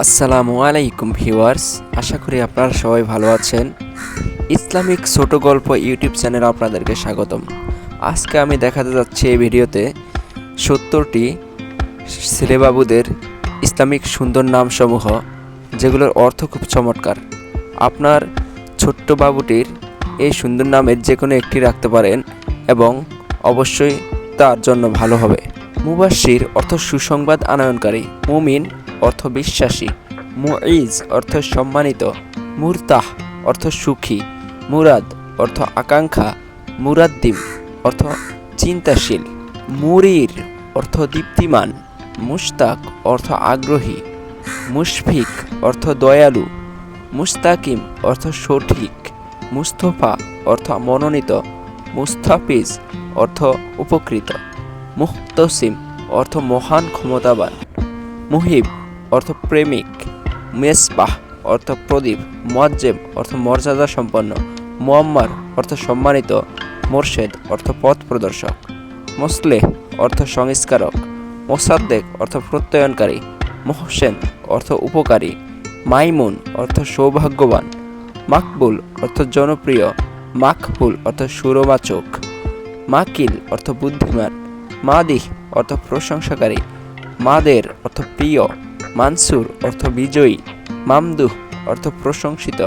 আসসালামু আলাইকুম ভিউয়ার্স, আশা করি আপনারা সবাই ভালো আছেন। ইসলামিক ছোট গল্প ইউটিউব চ্যানেলে আপনাদেরকে স্বাগতম। আজকে আমি দেখাতে যাচ্ছি এই ভিডিওতে সত্তরটি ছেলেবাবুদের ইসলামিক সুন্দর নামসমূহ, যেগুলোর অর্থ খুব চমৎকার। আপনার ছোট্ট বাবুটির এই সুন্দর নামের যে কোনো একটি রাখতে পারেন এবং অবশ্যই তার জন্য ভালো হবে। মুবাশির অর্থ সুসংবাদ আনয়নকারী, মুমিন অর্থ বিশ্বাসী মুইজ অর্থ সম্মানিত। মুরতাহ অর্থ সুখী। মুরাদ অর্থ আকাঙ্ক্ষা। মুরাদ্দিম অর্থ চিন্তাশীল। মুরির অর্থ দীপ্তিমান। মুশতাক অর্থ আগ্রহী। মুশফিক অর্থ দয়ালু। মুস্তাকিম অর্থ সঠিক। মুস্তফা অর্থ মনোনীত। মুস্তাফিজ অর্থ উপকৃত। মুহতসিম অর্থ মহান ক্ষমতাবান। মুহিব অর্থ প্রেমিক, মেসবাহ, অর্থ প্রদীপ, মোয়াজ্জেম, অর্থ মর্যাদা সম্পন্ন, মোয়াম্মার, অর্থ সম্মানিত, মোর্শেদ, অর্থ পথ প্রদর্শক, মোসলেহ, অর্থ সংস্কারক, মোসাদ্দেক, অর্থ প্রত্যয়নকারী, মোহসেন, অর্থ উপকারী, মাইমুন, অর্থ সৌভাগ্যবান, মাকবুল, অর্থ জনপ্রিয় মাকবুল অর্থ সুরবাচক মাকিল, অর্থ বুদ্ধিমান, মাদিহ, অর্থ প্রশংসাকারী, মাদের, অর্থ প্রিয় মানসুর অর্থ বিজয়ী, মামদুহ অর্থ প্রশংসিত,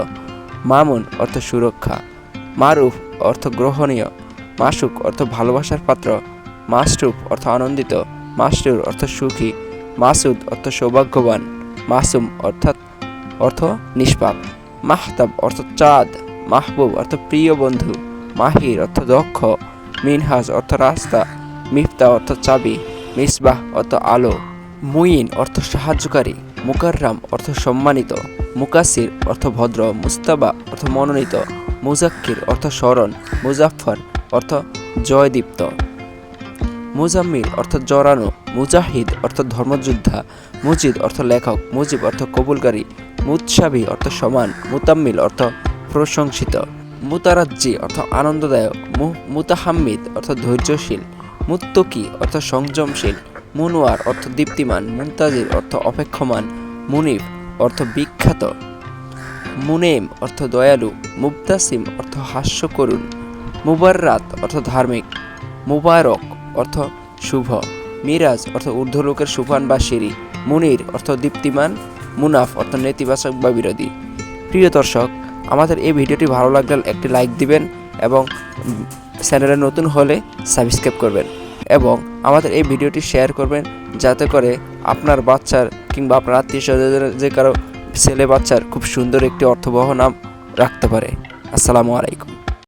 মামুন অর্থ সুরক্ষা, মারুফ অর্থ গ্রহণীয়, মাসুক অর্থ ভালোবাসার পাত্র, মাসরুফ অর্থ আনন্দিত, মাসরুর অর্থ সুখী, মাসুদ অর্থ সৌভাগ্যবান, মাসুম অর্থাৎ অর্থ নিষ্পাপ, মাহতাব অর্থ চাঁদ, মাহবুব অর্থ প্রিয় বন্ধু, মাহির অর্থ দক্ষ, মিনহাজ অর্থ রাস্তা, মিফতা অর্থ চাবি, মিসবাহ অর্থ আলো মুইন অর্থ সাহায্যকারী, মুকাররাম অর্থ সম্মানিত মুকাসির অর্থ ভদ্র, মুস্তাবা অর্থ মনোনীত, মুজাক্কির অর্থ স্মরণ, মুজাফফর অর্থ জয়দীপ্ত। মুজাম্মিল অর্থ জড়ানো, মুজাহিদ অর্থ ধর্মযোদ্ধা, মুজিদ অর্থ লেখক, মুজিব অর্থ কবুলকারী, মুৎসাবি অর্থ সমান, মুতাম্মিল অর্থ প্রশংসিত। মুতারাজ্জি অর্থ আনন্দদায়ক মুতাহাম্মিদ অর্থ ধৈর্যশীল, মুত্তকি অর্থ সংযমশীল মুনওয়ার অর্থ দীপ্তিমান মুমতাজির অর্থ অপেক্ষমান মুনিফ অর্থ বিখ্যাত, মুনেম অর্থ দয়ালু, মুবতাসিম অর্থ হাস্য করুন মুবাররাত অর্থ ধার্মিক, মুবারক অর্থ শুভ, মিরাজ অর্থ ঊর্ধ্বলোকের সুফান বা সিঁড়ি, মুনির অর্থ দীপ্তিমান, মুনাফ অর্থ নেতিবাচক বা বিরোধী। প্রিয় দর্শক, আমাদের এই ভিডিওটি ভালো লাগলে একটি লাইক দিবেন এবং চ্যানেলে নতুন হলে সাবস্ক্রাইব করবেন। এবং আমাদের এই ভিডিওটি শেয়ার করবেন যাতে করে আপনার বাচ্চার কিংবা আপনার আত্মীয় স্বজনের যে কারও ছেলে বাচ্চার খুব সুন্দর একটি অর্থবহ নাম রাখতে পারে। আসসালামু আলাইকুম।